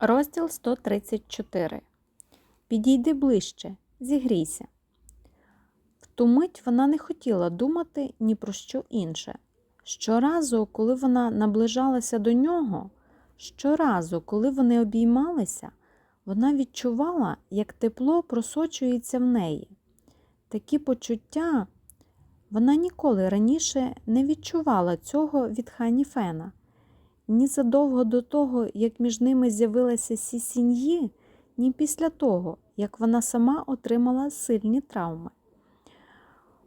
Розділ 134. Підійди ближче, зігрійся. В ту мить вона не хотіла думати ні про що інше. Щоразу, коли вона наближалася до нього, щоразу, коли вони обіймалися, вона відчувала, як тепло просочується в неї. Такі почуття вона ніколи раніше не відчувала цього від Хані Фена. Ні задовго до того, як між ними з'явилася сісіньї, ні після того, як вона сама отримала сильні травми.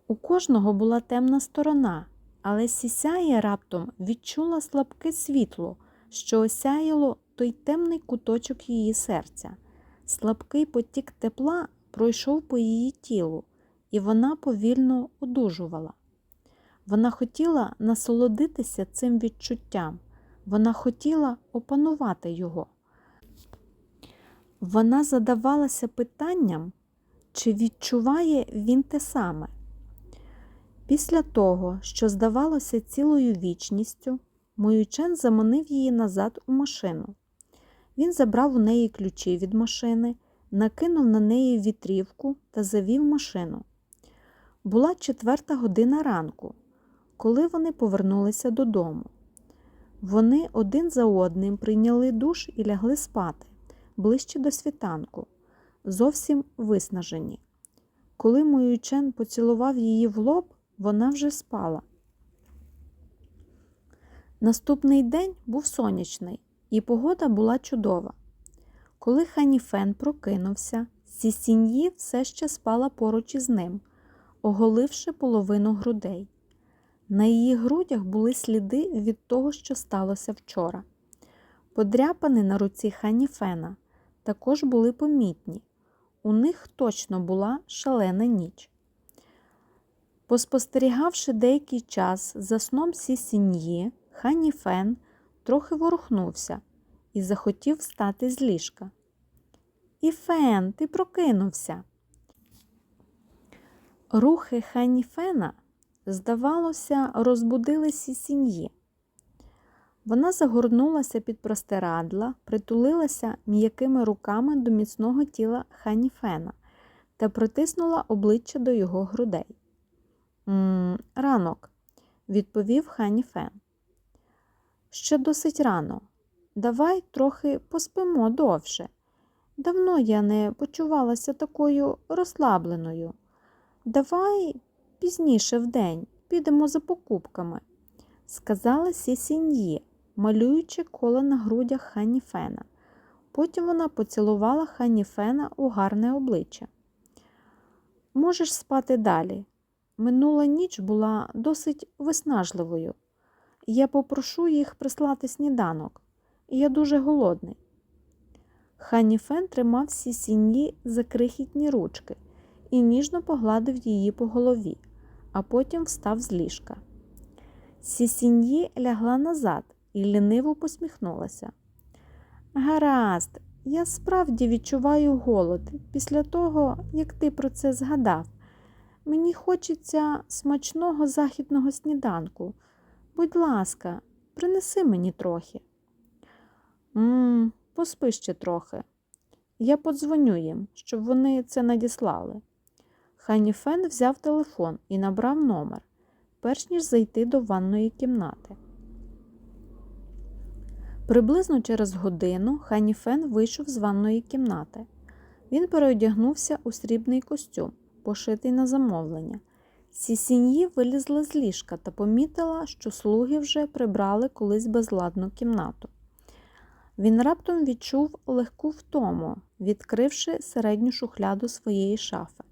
У кожного була темна сторона, але сісяє раптом відчула слабке світло, що осяяло той темний куточок її серця. Слабкий потік тепла пройшов по її тілу, і вона повільно одужувала. Вона хотіла насолодитися цим відчуттям. Вона хотіла опанувати його. Вона задавалася питанням, чи відчуває він те саме. Після того, що здавалося цілою вічністю, Моючен заманив її назад у машину. Він забрав у неї ключі від машини, накинув на неї вітрівку та завів машину. Була четверта година ранку, коли вони повернулися додому. Вони один за одним прийняли душ і лягли спати ближче до світанку, зовсім виснажені. Коли Моючен поцілував її в лоб, вона вже спала. Наступний день був сонячний, і погода була чудова. Коли Ханіфен прокинувся, Сісіньї все ще спала поруч із ним, оголивши половину грудей. На її грудях були сліди від того, що сталося вчора. Подряпини на руці Ханіфена також були помітні. У них точно була шалена ніч. Поспостерігавши деякий час за сном Сісіньї, Ханіфен трохи ворухнувся і захотів встати з ліжка. Іфен, ти прокинувся. Рухи Ханіфена здавалося, розбудили сім'ї. Вона загорнулася під простирадла, притулилася м'якими руками до міцного тіла Ханіфена та притиснула обличчя до його грудей. «М ранок, відповів Ханіфен. Ще досить рано. Давай трохи поспимо довше. Давно я не почувалася такою розслабленою. Давай пізніше в день підемо за покупками, сказала Сісіньї, малюючи коло на грудях Ханіфена. Потім вона поцілувала Ханіфена у гарне обличчя. Можеш спати далі. Минула ніч була досить виснажливою. Я попрошу їх прислати сніданок, я дуже голодний. Ханіфен тримав Сісіньї за крихітні ручки і ніжно погладив її по голові а потім встав з ліжка. Сісіньї лягла назад і ліниво посміхнулася. Гаразд, я справді відчуваю голод після того, як ти про це згадав. Мені хочеться смачного західного сніданку. Будь ласка, принеси мені трохи. Мм, поспи ще трохи. Я подзвоню їм, щоб вони це надіслали. Ханіфен взяв телефон і набрав номер, перш ніж зайти до ванної кімнати. Приблизно через годину Ханіфен вийшов з ванної кімнати. Він переодягнувся у срібний костюм, пошитий на замовлення. Сісіньї вилізла з ліжка та помітила, що слуги вже прибрали колись безладну кімнату. Він раптом відчув легку втому, відкривши середню шухляду своєї шафи.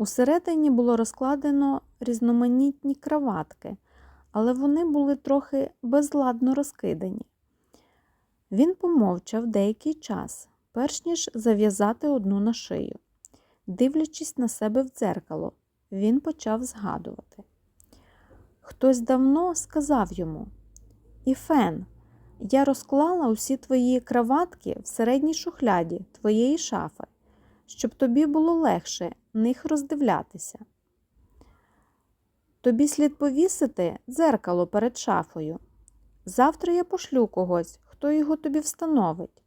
Усередині було розкладено різноманітні краватки, але вони були трохи безладно розкидані. Він помовчав деякий час, перш ніж зав'язати одну на шию. Дивлячись на себе в дзеркало, він почав згадувати. Хтось давно сказав йому Іфен, я розклала усі твої краватки в середній шухляді твоєї шафи, щоб тобі було легше них роздивлятися. Тобі слід повісити дзеркало перед шафою. Завтра я пошлю когось, хто його тобі встановить.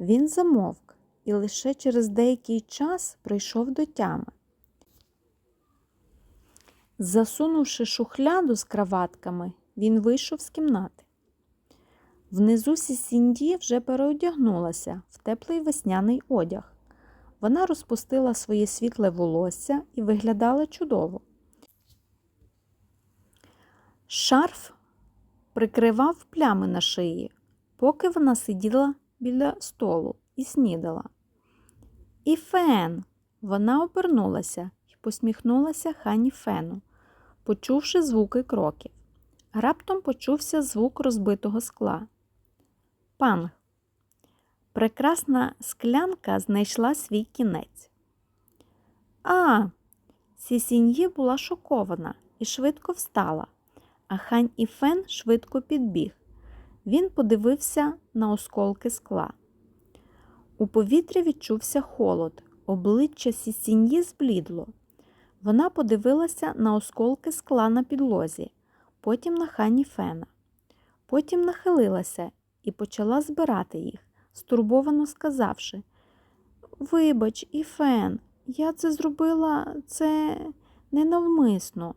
Він замовк і лише через деякий час прийшов до тями. Засунувши шухляду з краватками, він вийшов з кімнати. Внизу Сісінді вже переодягнулася в теплий весняний одяг. Вона розпустила своє світле волосся і виглядала чудово. Шарф прикривав плями на шиї, поки вона сиділа біля столу і снідала. І фен. Вона обернулася і посміхнулася хані фену, почувши звуки кроків. Раптом почувся звук розбитого скла. Панг. Прекрасна склянка знайшла свій кінець. А, Сісіньї була шокована і швидко встала, а хань і фен швидко підбіг. Він подивився на осколки скла. У повітрі відчувся холод, обличчя Сісіньї зблідло. Вона подивилася на осколки скла на підлозі, потім на хані фена. Потім нахилилася і почала збирати їх, стурбовано сказавши Вибач, Іфен, я це зробила це ненавмисно.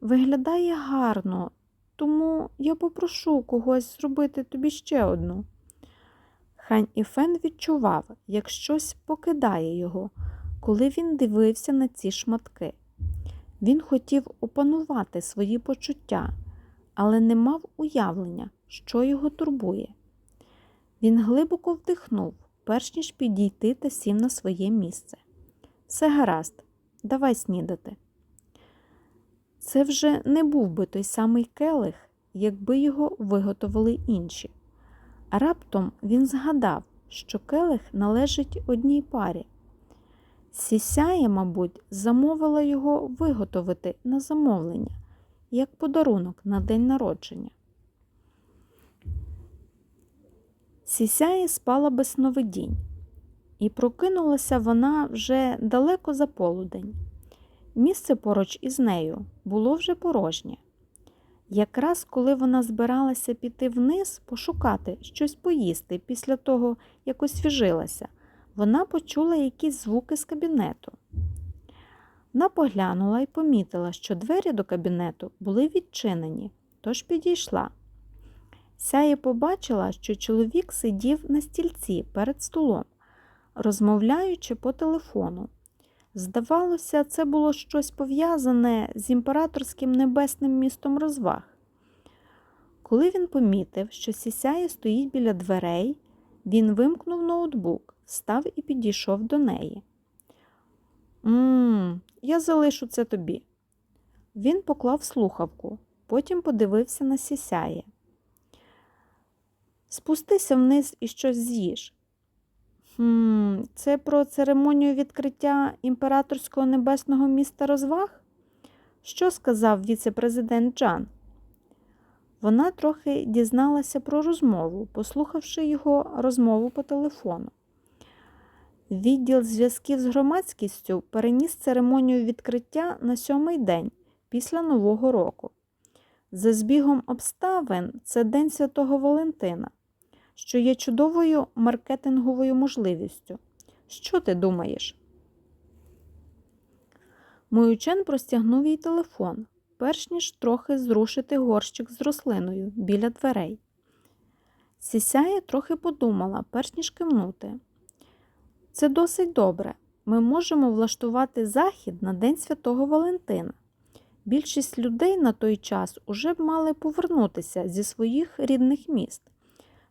Виглядає гарно, тому я попрошу когось зробити тобі ще одну. Хань Іфен відчував, як щось покидає його, коли він дивився на ці шматки. Він хотів опанувати свої почуття, але не мав уявлення, що його турбує. Він глибоко вдихнув, перш ніж підійти та сів на своє місце. Все гаразд, давай снідати. Це вже не був би той самий келих, якби його виготовили інші. Раптом він згадав, що келих належить одній парі. Сісяє, мабуть, замовила його виготовити на замовлення, як подарунок на день народження. Сісяє спала без сновидінь, і прокинулася вона вже далеко за полудень. Місце поруч із нею було вже порожнє. Якраз коли вона збиралася піти вниз, пошукати щось поїсти після того, як освіжилася, вона почула якісь звуки з кабінету. Вона поглянула і помітила, що двері до кабінету були відчинені, тож підійшла. Сяє побачила, що чоловік сидів на стільці перед столом, розмовляючи по телефону. Здавалося, це було щось пов'язане з імператорським небесним містом розваг. Коли він помітив, що сісяє стоїть біля дверей, він вимкнув ноутбук, став і підійшов до неї. Мм, я залишу це тобі. Він поклав слухавку, потім подивився на сісяє. Спустися вниз і щось з'їж. Хм, Це про церемонію відкриття імператорського небесного міста розваг? Що сказав віце-президент Джан? Вона трохи дізналася про розмову, послухавши його розмову по телефону. Відділ зв'язків з громадськістю переніс церемонію відкриття на сьомий день після Нового року. За збігом обставин це День Святого Валентина, що є чудовою маркетинговою можливістю. Що ти думаєш? Моючен простягнув їй телефон, перш ніж трохи зрушити горщик з рослиною біля дверей. Сісяє трохи подумала, перш ніж кивнути. Це досить добре. Ми можемо влаштувати захід на День Святого Валентина. Більшість людей на той час уже б мали повернутися зі своїх рідних міст.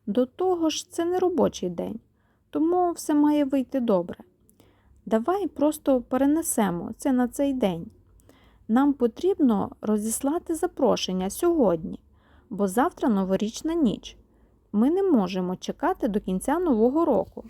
До того ж, це не робочий день, тому все має вийти добре. Давай просто перенесемо це на цей день. Нам потрібно розіслати запрошення сьогодні, бо завтра новорічна ніч. Ми не можемо чекати до кінця нового року.